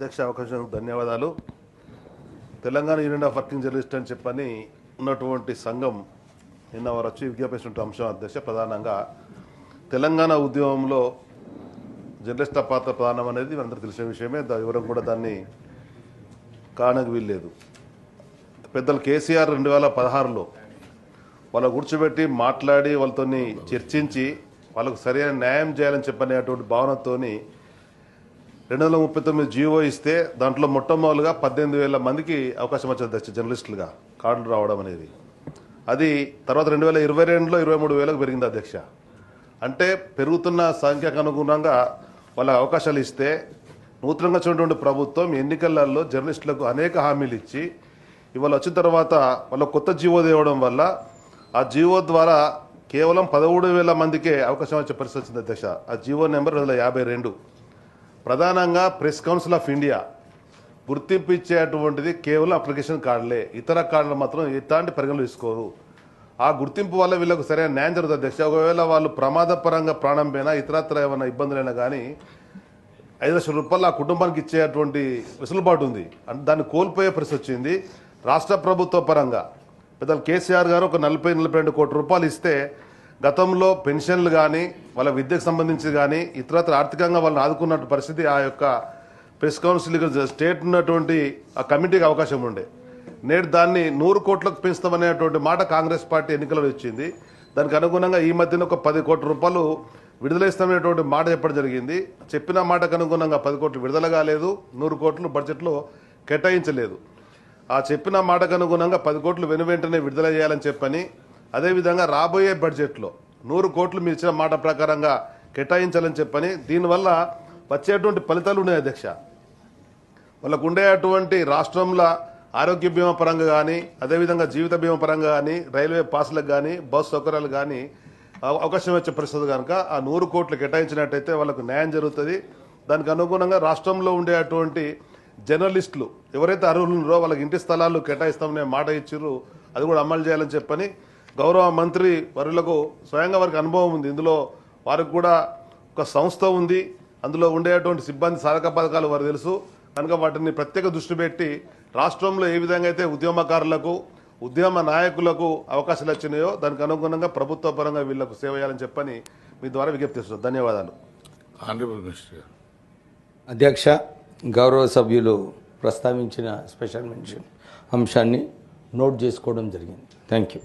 అధ్యక్ష అవకాశం ధన్యవాదాలు. Telangana union of working journalist అని చెప్పని ఉన్నటువంటి సంఘం నిన్న వారు వచ్చి విజ్ఞాపించినటువంటి అంశం అధ్యక్ష ప్రధానంగా తెలంగాణ ఉద్యమంలో జర్నలిస్టుల పాత్ర ప్రధానం అనేది మనందరికీ తెలిసిన విషయమే. దా- కూడా దాన్ని కానకు వీల్లేదు. పెద్దలు కేసీఆర్ రెండు వేల పదహారులో వాళ్ళ కూర్చోబెట్టి మాట్లాడి వాళ్ళతోని చర్చించి వాళ్ళకు సరైన న్యాయం చేయాలని చెప్పనేటువంటి భావనతోని రెండు వందల ముప్పై తొమ్మిది జీవో ఇస్తే దాంట్లో మొట్టమొదలుగా పద్దెనిమిది వేల మందికి అవకాశం వచ్చేది దక్ష జర్నలిస్టులుగా. కార్డులు రావడం అనేది. అది తర్వాత రెండు వేల ఇరవై రెండులో ఇరవై మూడు వేలకు పెరిగింది అధ్యక్ష. అంటే పెరుగుతున్న సంఖ్యకు అనుగుణంగా వాళ్ళ అవకాశాలు ఇస్తే నూతనంగా చూడటువంటి ప్రభుత్వం ఎన్నికలలో జర్నలిస్టులకు అనేక హామీలు ఇచ్చి ఇవాళ వచ్చిన తర్వాత వాళ్ళ కొత్త జీవో తేవడం వల్ల ఆ జీవో ద్వారా కేవలం పదమూడు వేల మందికే అవకాశం వచ్చే పరిస్థితి వచ్చింది అధ్యక్ష. ఆ జీవో నెంబర్ రెండు వేల యాభై రెండు. ప్రధానంగా ప్రెస్ కౌన్సిల్ ఆఫ్ ఇండియా గుర్తింపు ఇచ్చేటువంటిది కేవలం అప్లికేషన్ కార్డులే. ఇతర కార్డులు మాత్రం ఎట్లాంటి పరిగణలు తీసుకోరు. ఆ గుర్తింపు వల్ల వీళ్ళకు సరైన న్యాయం జరుగుతుంది. అధ్యక్ష ఒకవేళ వాళ్ళు ప్రమాదపరంగా ప్రాణం పోయినా ఇతరత్ర ఏమైనా ఇబ్బందులైనా కానీ ఐదు లక్షల రూపాయలు ఆ కుటుంబానికి ఇచ్చేటువంటి వెసులుబాటు ఉంది. అంటే దాన్ని కోల్పోయే పరిస్థితి వచ్చింది. రాష్ట్ర ప్రభుత్వ పరంగా పెద్దలు కేసీఆర్ గారు ఒక నలభై నలభై రెండు కోట్ల రూపాయలు ఇస్తే గతంలో పెన్షన్లు కానీ వాళ్ళ విద్యకు సంబంధించి కానీ ఇతరత్ర ఆర్థికంగా వాళ్ళని ఆదుకున్నట్టు పరిస్థితి ఆ యొక్క ప్రెస్ కౌన్సిల్ స్టేట్ ఉన్నటువంటి ఆ కమిటీకి అవకాశం ఉండే. నేడు దాన్ని నూరు కోట్లకు పెంచుతామనేటువంటి మాట కాంగ్రెస్ పార్టీ ఎన్నికలు ఇచ్చింది. దానికి అనుగుణంగా ఈ మధ్యన ఒక పది కోట్ల రూపాయలు విడుదల ఇస్తామనేటువంటి మాట చెప్పడం జరిగింది. చెప్పిన మాటకు అనుగుణంగా పది కోట్లు విడుదల కాలేదు నూరు కోట్లు బడ్జెట్లో కేటాయించలేదు. ఆ చెప్పిన మాటకు అనుగుణంగా పది కోట్లు వెను వెంటనే విడుదల చేయాలని చెప్పని అదేవిధంగా రాబోయే బడ్జెట్లో నూరు కోట్లు మీరు ఇచ్చిన మాట ప్రకారంగా కేటాయించాలని చెప్పని దీనివల్ల వచ్చేటువంటి ఫలితాలు ఉన్నాయి అధ్యక్ష. వాళ్ళకు ఉండేటువంటి రాష్ట్రంలో ఆరోగ్య బీమా పరంగా కానీ అదేవిధంగా జీవిత బీమా పరంగా కానీ రైల్వే పాసులకు కానీ బస్ సౌకర్యాలు కానీ అవకాశం వచ్చే పరిస్థితి కనుక ఆ నూరు కోట్లు కేటాయించినట్టయితే వాళ్ళకు న్యాయం జరుగుతుంది. దానికి అనుగుణంగా రాష్ట్రంలో ఉండేటువంటి జర్నలిస్టులు ఎవరైతే అర్హులు ఉన్నారో వాళ్ళకి ఇంటి స్థలాలు కేటాయిస్తామనే మాట ఇచ్చిర్రు అది కూడా అమలు చేయాలని చెప్పని గౌరవ మంత్రి వరులకు స్వయంగా వారికి అనుభవం ఉంది. ఇందులో వారికి కూడా ఒక సంస్థ ఉంది. అందులో ఉండేటువంటి సిబ్బంది సాధక పథకాలు వారు తెలుసు. కనుక వాటిని ప్రత్యేక దృష్టి పెట్టి రాష్ట్రంలో ఏ విధంగా అయితే ఉద్యమకారులకు ఉద్యమ నాయకులకు అవకాశాలు వచ్చినాయో దానికి అనుగుణంగా ప్రభుత్వ పరంగా వీళ్ళకు సేవ చేయాలని చెప్పని మీ ద్వారా విజ్ఞప్తి చేస్తున్నాను ధన్యవాదాలు. ఆనరబుల్ మినిస్టర్ అధ్యక్ష గౌరవ సభ్యులు ప్రస్తావించిన స్పెషల్ మెన్షన్ అంశాన్ని నోట్ చేసుకోవడం జరిగింది. Thank you